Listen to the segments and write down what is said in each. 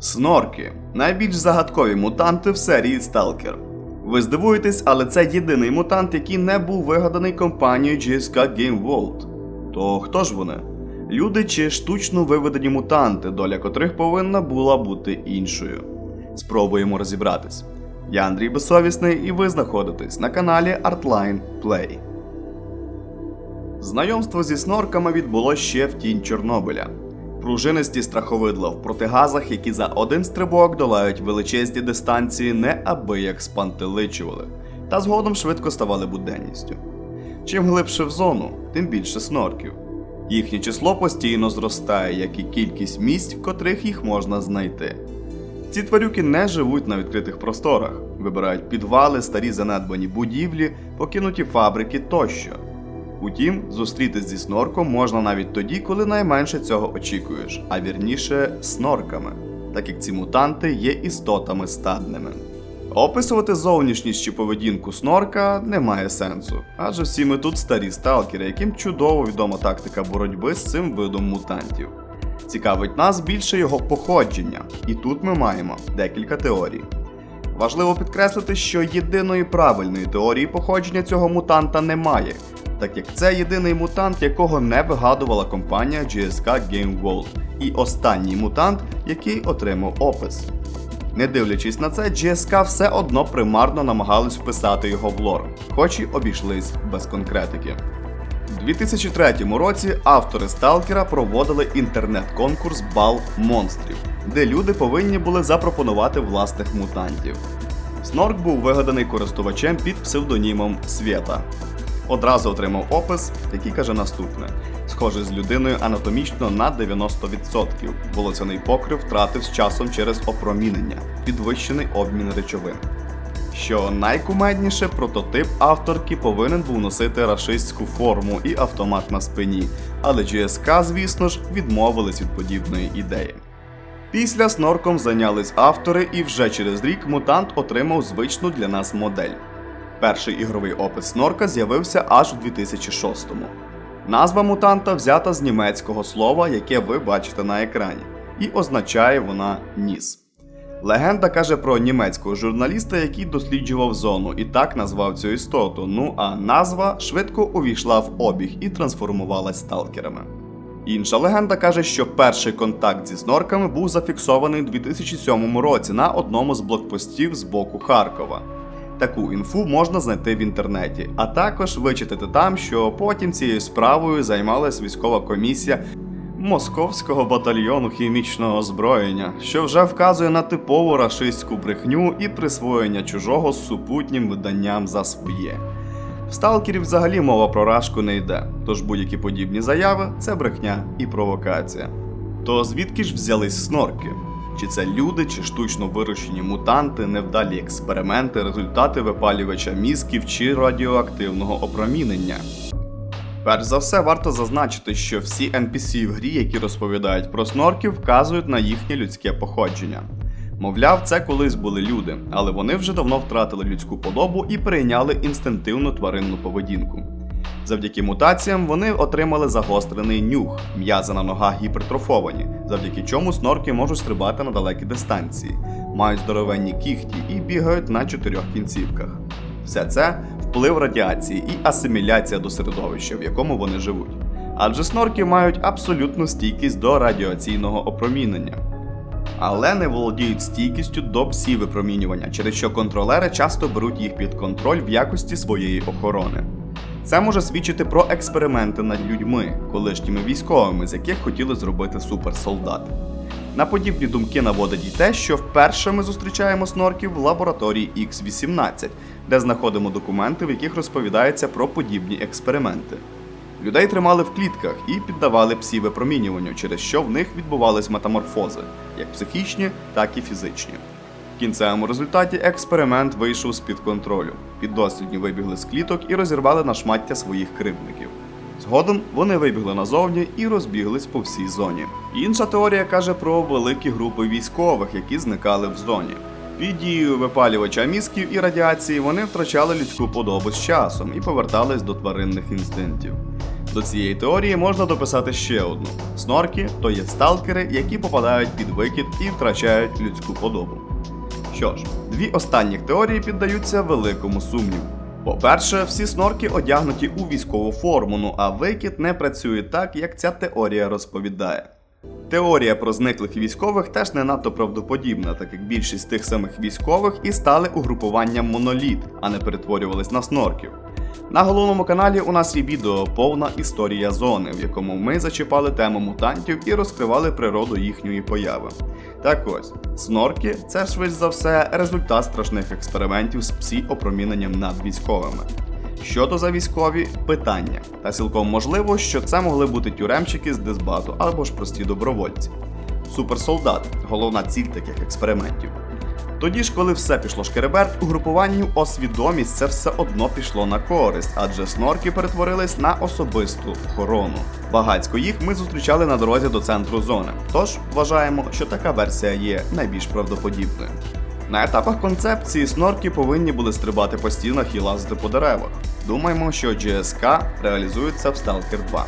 Снорки найбільш загадкові мутанти в серії Сталкер. Ви здивуєтесь, але це єдиний мутант, який не був вигаданий компанією GSK Game World. То хто ж вони? Люди чи штучно виведені мутанти, доля котрих повинна була бути іншою. Спробуємо розібратись. Я Андрій Безсовісний, і ви знаходитесь на каналі Artline Play. Знайомство зі снорками відбулося ще в тінь Чорнобиля. Пружинисті страховидла в протигазах, які за один стрибок долають величезні дистанції, неабияк спантеличували, та згодом швидко ставали буденністю. Чим глибше в зону, тим більше снорків. Їхнє число постійно зростає, як і кількість місць, в котрих їх можна знайти. Ці тварюки не живуть на відкритих просторах, вибирають підвали, старі занедбані будівлі, покинуті фабрики тощо. Утім, зустрітись зі снорком можна навіть тоді, коли найменше цього очікуєш, а вірніше снорками, так як ці мутанти є істотами стадними. Описувати зовнішність чи поведінку снорка немає сенсу, адже всі ми тут старі сталкери, яким чудово відома тактика боротьби з цим видом мутантів. Цікавить нас більше його походження, і тут ми маємо декілька теорій. Важливо підкреслити, що єдиної правильної теорії походження цього мутанта немає, так як це єдиний мутант, якого не вигадувала компанія GSK Game World, і останній мутант, який отримав опис. Не дивлячись на це, GSK все одно примарно намагались вписати його в лор, хоч і обійшлись без конкретики. У 2003 році автори Сталкера проводили інтернет-конкурс Бал монстрів, де люди повинні були запропонувати власних мутантів. Снорк був вигаданий користувачем під псевдонімом Свєта. Одразу отримав опис, який каже наступне: схожий з людиною анатомічно на 90%. Волосяний покрив втратив з часом через опромінення, підвищений обмін речовин. Що найкумедніше, прототип авторки повинен був носити рашистську форму і автомат на спині, але GSK, звісно ж, відмовились від подібної ідеї. Після снорком зайнялись автори, і вже через рік мутант отримав звичну для нас модель. Перший ігровий опис снорка з'явився аж у 2006-му. Назва мутанта взята з німецького слова, яке ви бачите на екрані, і означає вона ніс. Легенда каже про німецького журналіста, який досліджував зону і так назвав цю істоту. Ну а назва швидко увійшла в обіг і трансформувалась сталкерами. Інша легенда каже, що перший контакт зі снорками був зафіксований у 2007 році на одному з блокпостів з боку Харкова. Таку інфу можна знайти в інтернеті, а також вичитати там, що потім цією справою займалась військова комісія Московського батальйону хімічного озброєння, що вже вказує на типову рашистську брехню і присвоєння чужого супутнім виданням за своє. В сталкерів взагалі мова про рашку не йде, тож будь-які подібні заяви це брехня і провокація. То звідки ж взялись снорки? Чи це люди, чи штучно вирощені мутанти, невдалі експерименти, результати випалювача мізків чи радіоактивного опромінення? Перш за все, варто зазначити, що всі NPC в грі, які розповідають про снорків, вказують на їхнє людське походження. Мовляв, це колись були люди, але вони вже давно втратили людську подобу і перейняли інстинктивну тваринну поведінку. Завдяки мутаціям вони отримали загострений нюх, м'язи на ногах гіпертрофовані, завдяки чому снорки можуть стрибати на далекі дистанції, мають здоровенні кіхті і бігають на чотирьох кінцівках. Все це вплив радіації і асиміляція до середовища, в якому вони живуть. Адже снорки мають абсолютну стійкість до радіаційного опромінення, але не володіють стійкістю до псі-випромінювання, через що контролери часто беруть їх під контроль в якості своєї охорони. Це може свідчити про експерименти над людьми, колишніми військовими, з яких хотіли зробити суперсолдат. На подібні думки наводить і те, що вперше ми зустрічаємо снорків в лабораторії X18, де знаходимо документи, в яких розповідається про подібні експерименти. Людей тримали в клітках і піддавали псі випромінюванню, через що в них відбувались метаморфози, як психічні, так і фізичні. В кінцевому результаті експеримент вийшов з-під контролю. Піддослідні вибігли з кліток і розірвали на шмаття своїх кривдників. Згодом вони вибігли назовні і розбіглись по всій зоні. Інша теорія каже про великі групи військових, які зникали в зоні. Під дією випалювача мізків і радіації вони втрачали людську подобу з часом і повертались до тваринних інстинктів. До цієї теорії можна дописати ще одну: снорки то є сталкери, які попадають під викид і втрачають людську подобу. Що ж, дві останніх теорії піддаються великому сумніву. По-перше, всі снорки одягнуті у військову форму, ну а викид не працює так, як ця теорія розповідає. Теорія про зниклих військових теж не надто правдоподібна, так як більшість тих самих військових і стали угрупуванням моноліт, а не перетворювались на снорків. На головному каналі у нас є відео повна історія зони, в якому ми зачіпали тему мутантів і розкривали природу їхньої появи. Так ось, снорки це швидше за все результат страшних експериментів з псі опроміненням над військовими. Що то за військові питання, та цілком можливо, що це могли бути тюремщики з дисбату або ж прості добровольці. Суперсолдат головна ціль таких експериментів. Тоді ж, коли все пішло шкереберт, угрупуванню освідомість це все одно пішло на користь, адже снорки перетворились на особисту охорону. Багацько їх ми зустрічали на дорозі до центру зони. Тож вважаємо, що така версія є найбільш правдоподібною. На етапах концепції снорки повинні були стрибати по стінах і лазити по деревах. Думаємо, що GSK реалізується в Stalker 2.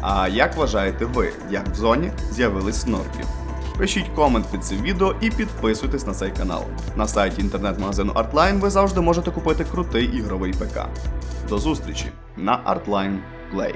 А як вважаєте ви, як в зоні з'явились снорки? Пишіть комент під цим відео і підписуйтесь на цей канал. На сайті інтернет-магазину Artline ви завжди можете купити крутий ігровий ПК. До зустрічі на Artline Play.